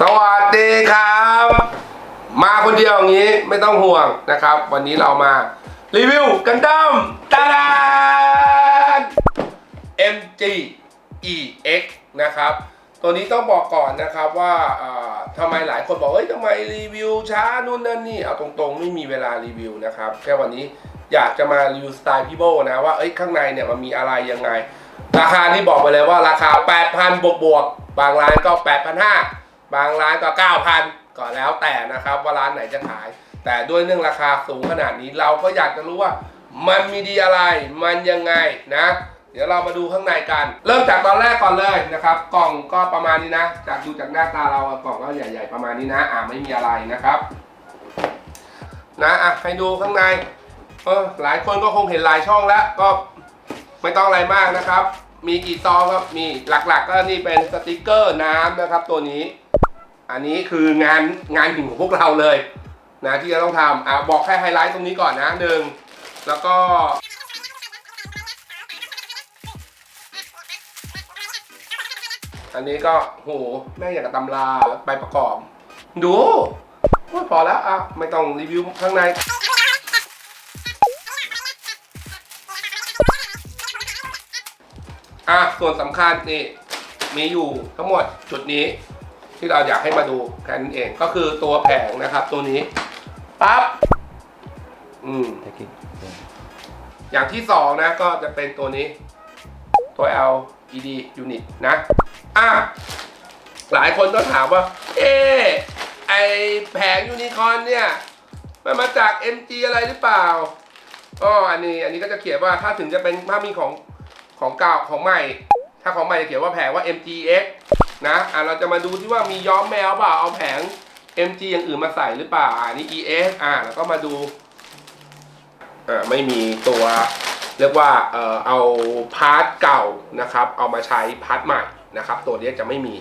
สวัสดีครับ มาคนเดียวอย่างนี้ไม่ต้องห่วงนะครับ วันนี้เรามารีวิวกันดั้มตาดาน MG EX นะครับ ตัวนี้ต้องบอกก่อนนะครับว่าเอ่อทำไมหลายคนบอกเฮ้ยทำไมรีวิวช้านู่นนั่นนี่เอาตรงๆ ไม่มีเวลารีวิวนะครับ แค่วันนี้อยากจะมารีวิวสไตล์พี่โบนะว่าเอ้ยข้างในเนี่ยมันมีอะไรยังไง ราคานี่บอกไปเลยว่าราคา 8,000 บวกบวกๆบางร้านก็ 8,500 บางร้านก็ 9,000 ก็แล้วแต่นะครับว่าร้านไหนจะขาย แต่ด้วยเรื่องราคาสูงขนาดนี้เราก็อยากจะรู้ว่ามันมีดีอะไร มันยังไงนะ เดี๋ยวเรามาดูข้างในกัน เริ่มจากตอนแรกก่อนเลยนะครับ กล่องก็ประมาณนี้นะ จากดูจากหน้าตาเรากล่องก็ใหญ่ ๆ ประมาณนี้นะ อ่าไม่มีอะไรนะครับนะอะให้ดูข้างในเออหลายคนก็คงเห็นหลายช่องแล้วก็ไม่ต้องอะไรมากนะครับ มีกี่ซองครับ มีหลักๆก็นี่เป็นสติกเกอร์น้ำนะครับตัวนี้ อันนี้คืองานงานหินของพวกเราเลยนะที่จะต้องทำอะบอกแค่ไฮไลท์ตรงนี้ก่อนนะหนึ่งแล้วก็อันนี้ก็โหแม่งอยากกับตำราใบประกอบ ดูโอ้ยพอแล้วอะไม่ต้องรีวิวข้างใน อะส่วนสำคัญนี่มีอยู่ทั้งหมดจุดนี้ ที่เราอยากให้มาดูแค่นั้นเองก็คือตัวแผงนะครับ ตัวนี้ปั๊บอืมอย่างที่สองนะก็จะเป็นตัวนี้ ตัว LED unit นะอะหลายคนก็ถามว่า เอ๊ะไอแผงยูนิคอร์นเนี่ยมันมาจาก MG อะไรหรือเปล่าอ๋ออันนี้อันนี้ก็จะเขียนว่าถ้าถึงจะเป็นถ้ามีของของเก่าของใหม่ ถ้าของใหม่จะเขียนว่าแผงว่า MGX นะอะเราจะมาดูที่ว่ามีย้อมแมวเปล่าเอาแผง MG อย่างอื่นมาใส่หรือเปล่าอันนี้ ES อะแล้วก็มาดูอ่าไม่มีตัวเรียกว่าเอ่อเอาพาร์ทเก่านะครับเอามาใช้พาร์ทใหม่นะครับตัวนี้จะไม่มี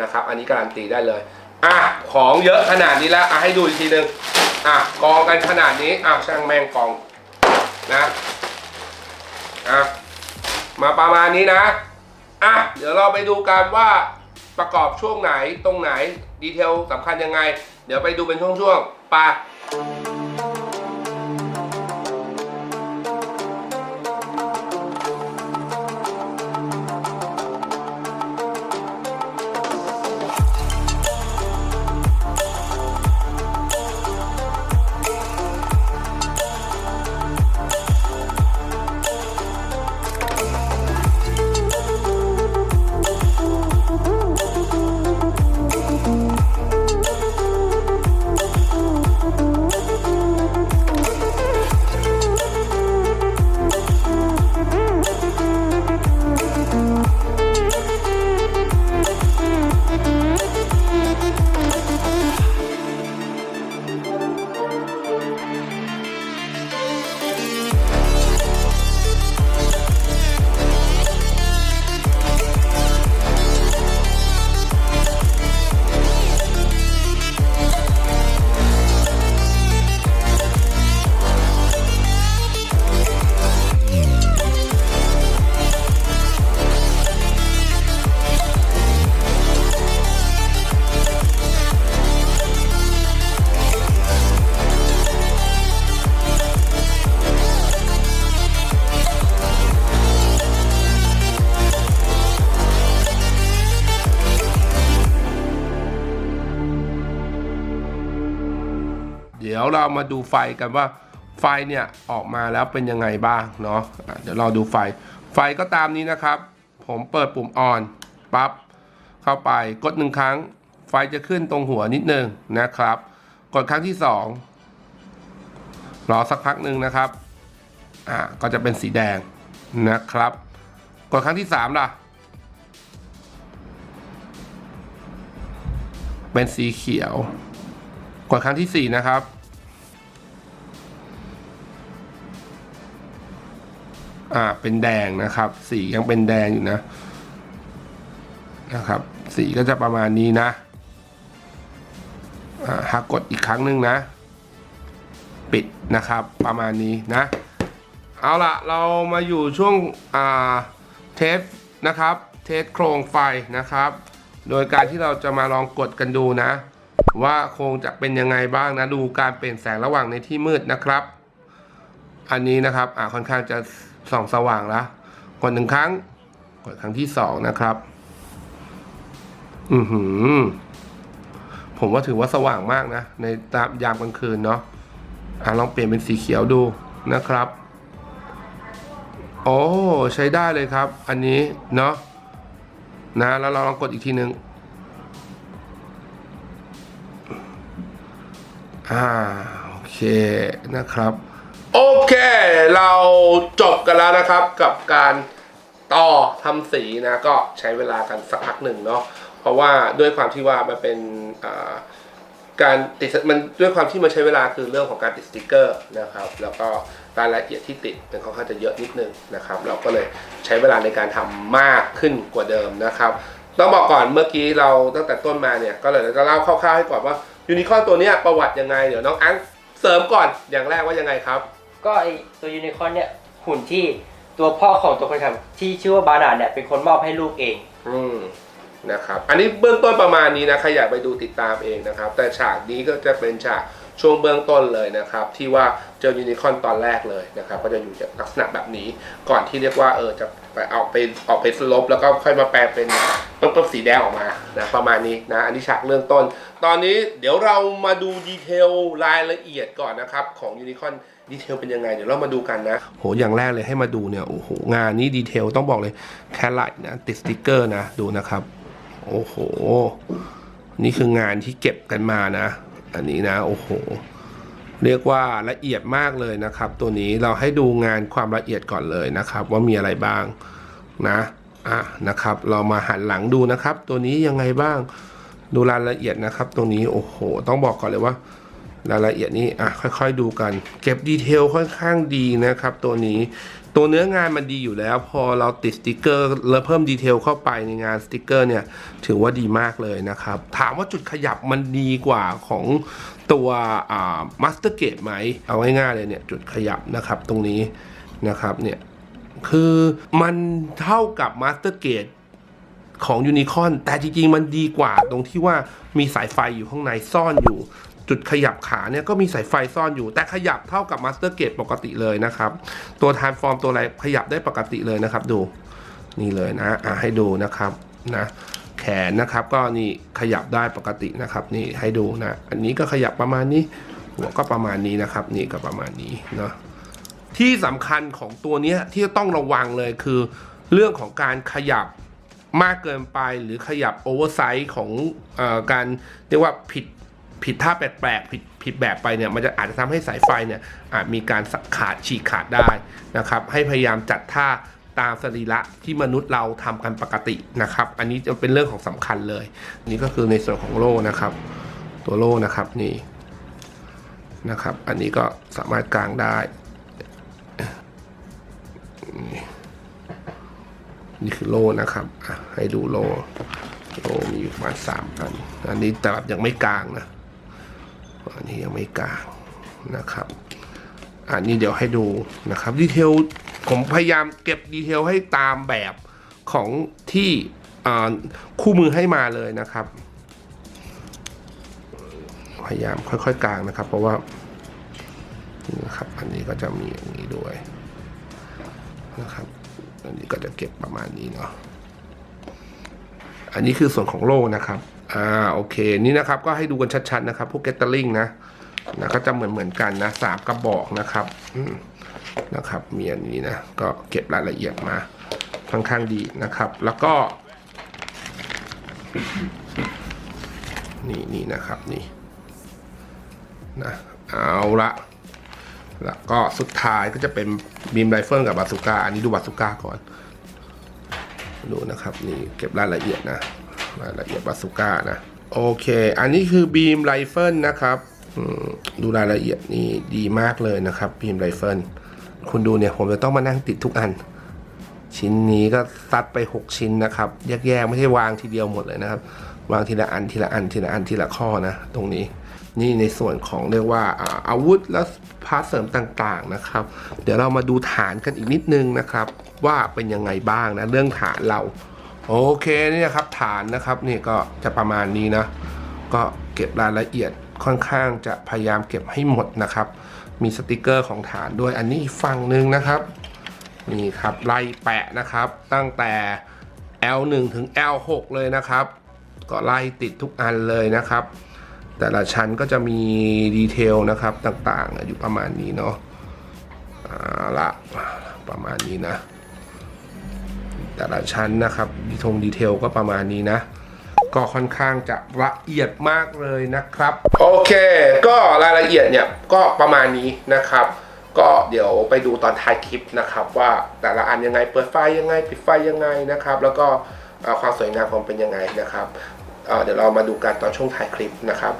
นะครับอันนี้การันตีได้เลยอะของเยอะขนาดนี้แล้วอะให้ดูอีกทีหนึ่งอะกองกันขนาดนี้อะช่างแม่งกองนะอะมาประมาณนี้นะอะเดี๋ยวเราไปดูกันว่า ประกอบช่วงไหนตรงไหนดีเทลสำคัญยังไง เดี๋ยวไปดูเป็นช่วงๆไป เรามาดูไฟกันว่าไฟเนี่ยออกมาแล้วเป็นยังไงบ้างเนาะเดี๋ยวเราดูไฟ ไฟก็ตามนี้นะครับ ผมเปิดปุ่มออนปั๊บเข้าไปกดหนึ่งครั้ง ไฟจะขึ้นตรงหัวนิดนึงนะครับ กดครั้งที่สองรอสักพักหนึ่งนะครับอ่าก็จะเป็นสีแดงนะครับ กดครั้งที่สามล่ะ เป็นสีเขียว กดครั้งที่สี่นะครับ อ่าเป็นแดงนะครับ สียังเป็นแดงอยู่นะนะครับ สีก็จะประมาณนี้นะอ่าหากกดอีกครั้งหนึ่งนะ ปิดนะครับประมาณนี้นะ เอาละเรามาอยู่ช่วงอ่าเทสนะครับ เทสโครงไฟนะครับ โดยการที่เราจะมาลองกดกันดูนะ ว่าโครงจะเป็นยังไงบ้างนะ ดูการเปลี่ยนแสงระหว่างในที่มืดนะครับ อันนี้นะครับอ่าค่อนข้างจะ ส่องสว่างล้วกดหนึ่งครั้ง กดครั้งที่สองนะครับ อือหือ ผมว่าถือว่าสว่างมากนะ ในตามยามกลางคืนเนาะอะลองเปลี่ยนเป็นสีเขียวดูนะครับ โอ้ใช้ได้เลยครับ อันนี้เนาะนะ แล้วเราลองกดอีกทีหนึ่งอ่าโอเคนะครับ เค เราจบกันแล้วนะครับกับการต่อทำสีนะก็ใช้เวลากันสักพักหนึ่งเนาะเพราะว่าด้วยความที่ว่ามันเป็นการติดมันด้วยความที่มันใช้เวลาคือเรื่องของการติดสติกเกอร์นะครับ แล้วก็รายละเอียดที่ติดเป็นค่อนข้างจะเยอะนิดนึงนะครับ เราก็เลยใช้เวลาในการทำมากขึ้นกว่าเดิมนะครับต้องบอกก่อนเมื่อกี้เราตั้งแต่ต้นมาเนี่ยก็เลยจะเล่าคร่าวๆให้ก่อนว่ายูนิคอร์นตัวนี้ประวัติยังไงเดี๋ยวน้องอังเสริมก่อนอย่างแรกว่ายังไงครับ ก็ไอตัวยูนิคอร์นเนี่ยหุ่นที่ตัวพ่อของตัวคนทำที่ชื่อว่าบานาร์ดเนี่ยเป็นคนมอบให้ลูกเอง อืมนะครับ อันนี้เบื้องต้นประมาณนี้นะใครอยากไปดูติดตามเองนะครับ แต่ฉากนี้ก็จะเป็นฉากช่วงเบื้องต้นเลยนะครับ ที่ว่าเจอยูนิคอร์นตอนแรกเลยนะครับ ก็จะอยู่จากลักษณะแบบนี้ ก่อนที่เรียกว่าเออจะไปเอาไปออกไปสลบแล้วก็ค่อยมาแปลงเป็นต้นต้นสีแดงออกมานะประมาณนี้นะอันนี้ฉากเริ่มต้น ตอนนี้เดี๋ยวเรามาดูดีเทลรายละเอียดก่อนนะครับของยูนิคอร์น ดีเทลเป็นยังไง เดี๋ยวเรามาดูกันนะ โห อย่างแรกเลยให้มาดูเนี่ย โอ้โห งานนี้ดีเทลต้องบอกเลย แค่ไลท์นะ ติดสติกเกอร์นะ ดูนะครับ โอ้โห นี่คืองานที่เก็บกันมานะ อันนี้นะ โอ้โห เรียกว่าละเอียดมากเลยนะครับ ตัวนี้เราให้ดูงานความละเอียดก่อนเลยนะครับ ว่ามีอะไรบ้างนะ อะ นะครับ เรามาหันหลังดูนะครับ ตัวนี้ยังไงบ้าง ดูรายละเอียดนะครับตรงนี้ โอ้โห ต้องบอกก่อนเลยว่า รายละเอียดนี้อะค่อยๆดูกัน เก็บดีเทลค่อนข้างดีนะครับ ตัวนี้ตัวเนื้องานมันดีอยู่แล้ว พอเราติดสติกเกอร์แล้วเพิ่มดีเทลเข้าไปในงานสติกเกอร์เนี่ย ถือว่าดีมากเลยนะครับ ถามว่าจุดขยับมันดีกว่าของตัวมาสเตอร์เกตไหม เอาง่ายๆเลยเนี่ย จุดขยับนะครับตรงนี้นะครับเนี่ย คือมันเท่ากับมาสเตอร์เกตของยูนิคอนแต่จริงๆ มันดีกว่าตรงที่ว่ามีสายไฟอยู่ข้างในซ่อนอยู่ จุดขยับขาเนี่ยก็มีสายไฟซ่อนอยู่ แต่ขยับเท่ากับมาสเตอร์เกตปกติเลยนะครับ ตัวทานฟอร์มตัวอะไรขยับได้ปกติเลยนะครับ ดูนี่เลยนะอะให้ดูนะครับนะแขนนะครับก็นี่ขยับได้ปกตินะครับ นี่ให้ดูนะอันนี้ก็ขยับประมาณนี้ หัวก็ประมาณนี้นะครับ นี่ก็ประมาณนี้เนาะที่สำคัญของตัวนี้ที่ต้องระวังเลยคือ เรื่องของการขยับมากเกินไปหรือขยับโอเวอร์ไซส์ของอการเรียกว่าผิด ผิดท่าแปลกๆผิดผิดแบบไปเนี่ยมันจะอาจจะทำให้สายไฟเนี่ยอาจมีการขาดฉีกขาดได้นะครับให้พยายามจัดท่าตามสรีระที่มนุษย์เราทำกันปกตินะครับ อันนี้จะเป็นเรื่องของสำคัญเลย นี่ก็คือในส่วนของโล่นะครับ ตัวโล่นะครับนี่นะครับ อันนี้ก็สามารถกางได้ นี่คือโล่นะครับให้ดูโล่โล่มีอยู่ประมาณสามอัน อันนี้แต่แบบยังไม่กลางนะ อันนี้ยังไม่กลางนะครับ อันนี้เดี๋ยวให้ดูนะครับดีเทลผมพยายามเก็บดีเทลให้ตามแบบของที่คู่มือให้มาเลยนะครับ พยายามค่อยๆกลางนะครับ เพราะว่านี่นะครับอันนี้ก็จะมีอย่างนี้ด้วยนะครับ อันนี้ก็จะเก็บประมาณนี้เนาะอันนี้คือส่วนของโล่นะครับ อ่าโอเคนี่นะครับก็ให้ดูกันชัดๆนะครับ พวกเกตเตอร์ลิงนะนะก็จะเหมือนเหมือนๆกันนะสามกระบอกนะครับอืนะครับมีอันนี้นะก็เก็บรายละเอียดมาค่อนข้างดีนะครับ แล้วก็นี่นี่นะครับนี่นะเอาละแล้วก็สุดท้ายก็จะเป็นบีมไรเฟิลกับบาสุก้าอันนี้ดูบาสุก้าก่อน ดูนะครับ นี่เก็บรายละเอียดนะ รายละเอียดบาสุก้านะ โอเค อันนี้คือบีมไรเฟิลนะครับดูรายละเอียดนี่ดีมากเลยนะครับบีมไรเฟิลคุณดูเนี่ยผมจะต้องมานั่งติดทุกอัน ชิ้นนี้ก็ซัดไป 6 ชิ้นนะครับ แยกๆ ไม่ใช่วางทีเดียวหมดเลยนะครับ วางทีละอันทีละอันทีละอันทีละข้อนะ ตรงนี้นี่ในส่วนของเรียกว่าอ่าอาวุธและพาร์ทเสริมต่างๆนะครับ เดี๋ยวเรามาดูฐานกันอีกนิดนึงนะครับ ว่าเป็นยังไงบ้างนะ เรื่องฐานเรา โอเคเนี่ยครับฐานนะครับนี่ก็จะประมาณนี้นะก็เก็บรายละเอียดค่อนข้างจะพยายามเก็บให้หมดนะครับ มีสติกเกอร์ของฐานด้วยอันนี้ฝั่งหนึ่งนะครับนี่ครับไล่แปะนะครับตั้งแต่ L1 ถึง L6 เลยนะครับ ก็ไล่ติดทุกอันเลยนะครับ แต่ละชั้นก็จะมีดีเทลนะครับต่างๆ อยู่ประมาณนี้เนาะเอาละประมาณนี้นะ แต่ละชั้นนะครับดีทงดีเทลก็ประมาณนี้นะ ก็ค่อนข้างจะละเอียดมากเลยนะครับ โอเค ก็รายละเอียดเนี่ยก็ประมาณนี้นะครับ ก็เดี๋ยวไปดูตอนท้ายคลิปนะครับ ว่าแต่ละอันยังไงเปิดไฟยังไงปิดไฟยังไงนะครับ แล้วก็ความสวยงามของมันเป็นยังไงนะครับเเดี๋ยวเรามาดูกันตอนช่วงท้ายคลิปนะครับ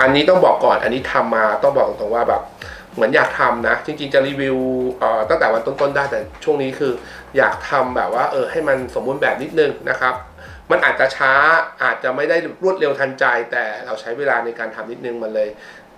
อันนี้ต้องบอกก่อน อันนี้ทำมาต้องบอกตรงว่าแบบ เหมือนอยากทำนะ จริงๆจะรีวิวตั้งแต่วันต้นๆได้แต่ช่วงนี้คือ อยากทำแบบว่าเออให้มันสมบูรณ์แบบนิดนึงนะครับ มันอาจจะช้าอาจจะไม่ได้รวดเร็วทันใจ แต่เราใช้เวลาในการทำนิดนึงมันเลย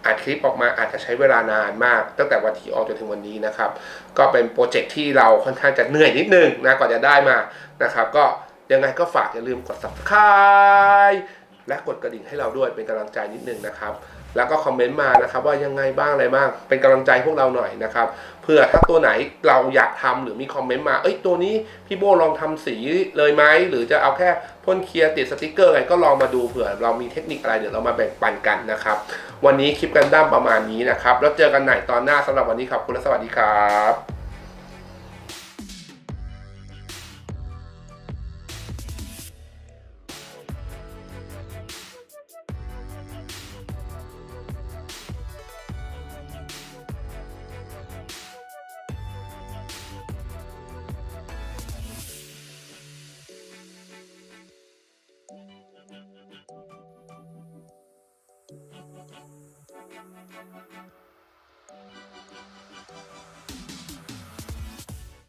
อัดคลิปออกมาอาจจะใช้เวลานานมาก ตั้งแต่วันที่ออกจนถึงวันนี้นะครับ ก็เป็นโปรเจกต์ที่เราค่อนข้างจะเหนื่อยนิดนึงนะก่อนจะได้มานะครับ ก็ยังไงก็ฝากอย่าลืมกด subscribe และกดกระดิ่งให้เราด้วยเป็นกำลังใจนิดนึงนะครับ แล้วก็คอมเมนต์มานะครับว่ายังไงบ้างอะไรบ้าง เป็นกำลังใจพวกเราหน่อยนะครับเพื่อถ้าตัวไหนเราอยากทำหรือมีคอมเมนต์มา เอ้ยตัวนี้พี่โบลองทำสีเลยไหมหรือจะเอาแค่พ่นเคลียร์ติดสติกเกอร์อะไรก็ลองมาดูเผื่อเรามีเทคนิคอะไรเดี๋ยวเรามาแบ่งปันกันนะครับ วันนี้คลิปกันด้ามประมาณนี้นะครับ แล้วเจอกันใหม่ตอนหน้าสำหรับวันนี้ครับคุณและสวัสดีครับ Thank you.